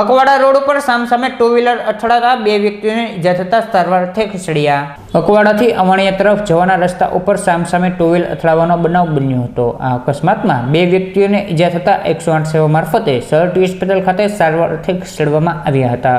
Akwada road ઉપર સામસામે two wheeler અથડાતા બે વ્યક્તિઓને ઈજા થતા સારવારથી ખસેડ્યા. અકવાડાથી અવાણિયા તરફ જવાના રસ્તા ઉપર સામસામે ટુ વ્હીલ અથડાવાનો બનાવ બન્યો હતો. આ અકસ્માતમાં બે વ્યક્તિઓને ઈજા થતા એકસો આઠ સેવા મારફતે સરટી હોસ્પિટલ ખાતે સારવારથી ખસેડવામાં આવ્યા હતા.